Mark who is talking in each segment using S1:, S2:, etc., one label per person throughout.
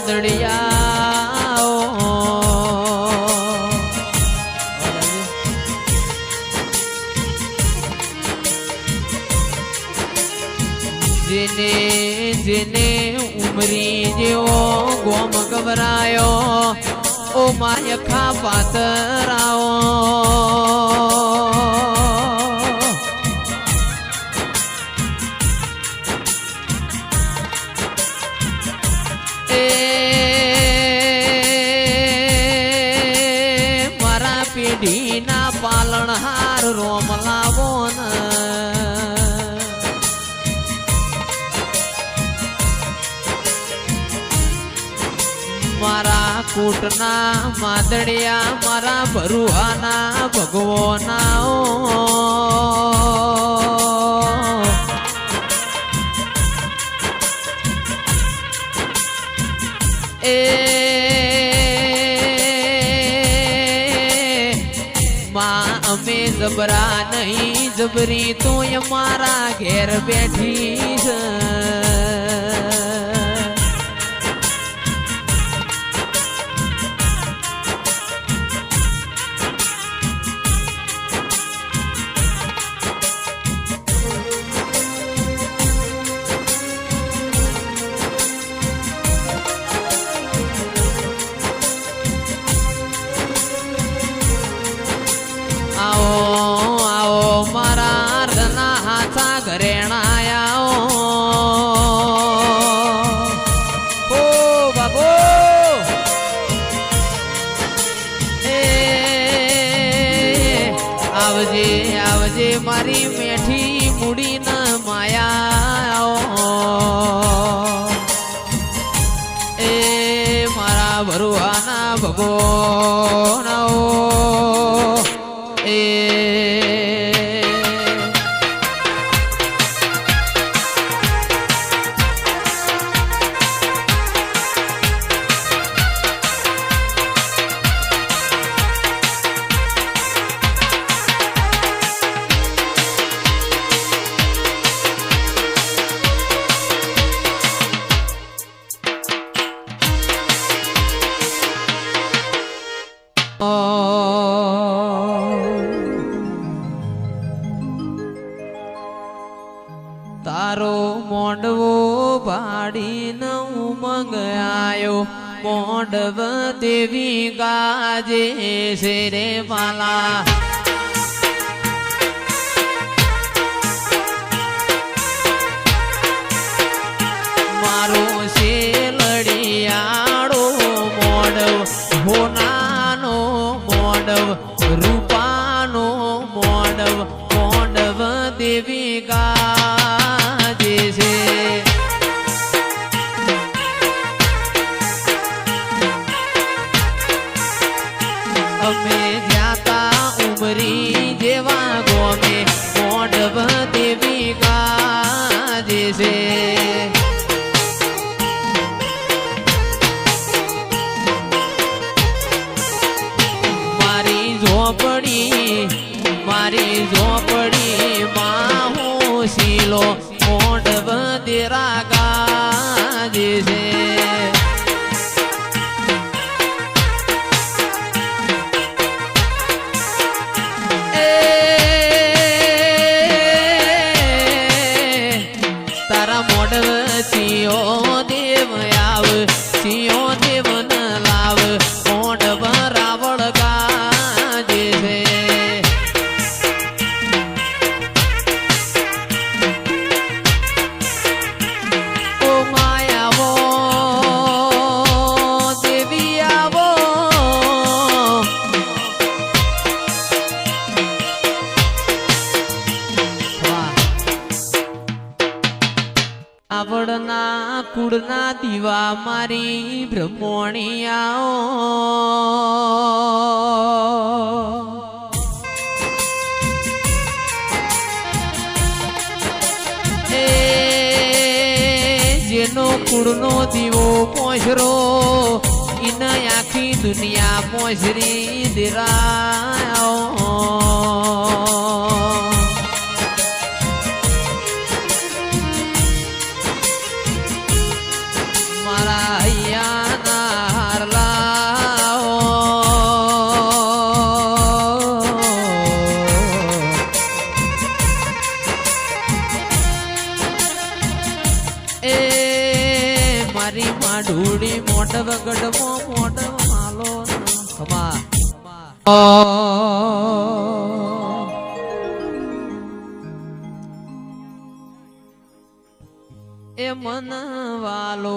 S1: માદડિયા જેને જેને ઉમરી જેવો ગોમ ગભરાયો ઓ માયખા પાતરાઓ કૂટના માદડિયા, મારા ભરુહાના ભગવાના એ માં અમે જબરા નહીં, જબરી તું મારા ઘેર બેઠી છે મારા ભરુવાના તારો મોડવો ભાડીને ઉમંગ આયો. મોડવ દેવી ગાજે શેરે રે ગાજે છે કુળના દીવા મારી બ્રહ્મણિયાઓ જેનો કુળનો દીવો પોસરો ઇના આખી દુનિયા પોસરી દિરાયો મોઢવ ગઢમો મોટવ માલો ખમા એ મન વાલો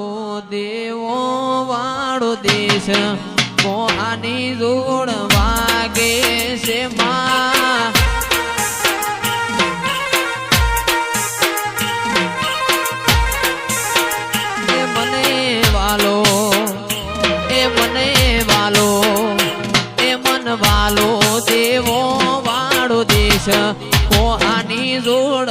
S1: દેવો વાળો દેશ કોહાની જોડ વાગે છે માં દેશ કોહાની જોડ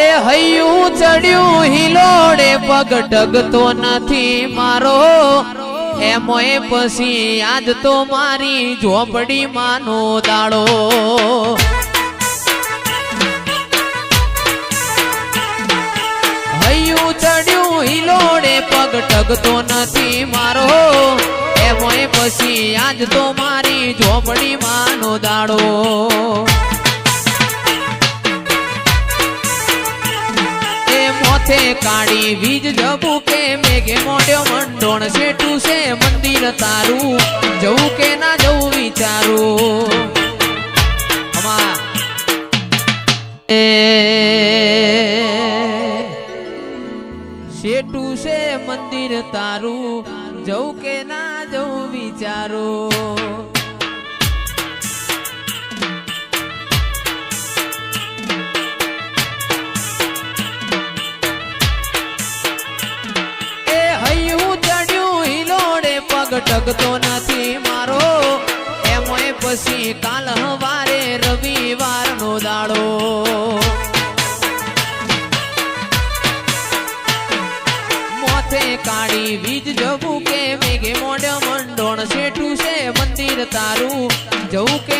S1: એ હૈયું ચડ્યું, હિલોડે પગ ટગતો નથી મારો. એમોય પછી આજ તો મારી ઝોપડી માનો દાડો. હૈયું ચડ્યું, હિલોડે પગ ટગતો નથી મારો. એમોય પછી આજ તો મારી ઝોપડી માનો દાડો. કાળી વીજ જબુ કે મેઘે મોઢ્યો મંડોણ શેઠું છે મંદિર તારું. જવું કે ના જવું વિચારું. શેઠું છે મંદિર તારું. જવું કે ના જવું વિચારું. પગ નથી મારો. એમોય પછી કાલ હવારે રવિવાર નો દાડો. મોથે કાળી વીજ જવું કે મેઘે મોઢ મંડોણ શેઠું છે મંદિર તારું. જવું કે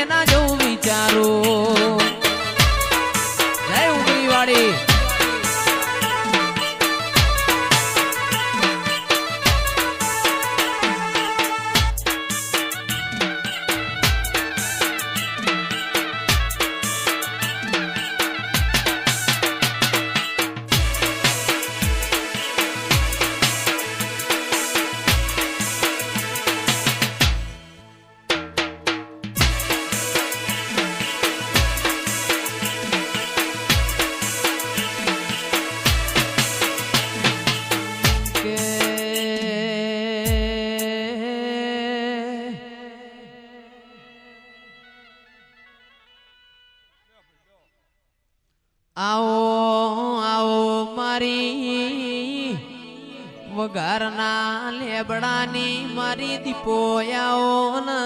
S1: આવો આવો મારી વઘારના લેબડાની મારી દીપો આવો ને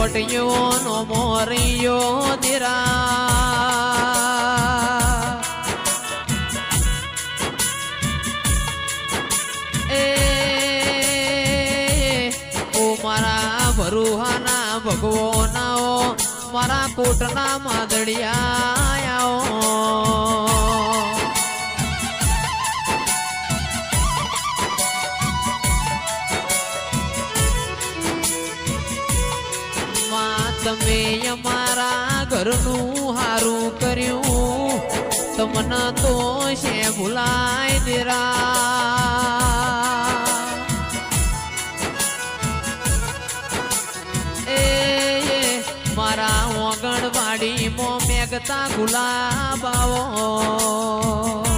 S1: હાઈકોર્ટ યો નો મોરિયો દીરા એ ઓ મારા ભરુહાના ભગવાનાઓ મારા કોટના માદડિયા ઘરનું હારું કર્યું. તમને તો છે ભૂલાય દેરા એ મારા ઓગણવાડીમાં મેઘતા ગુલાબ આવો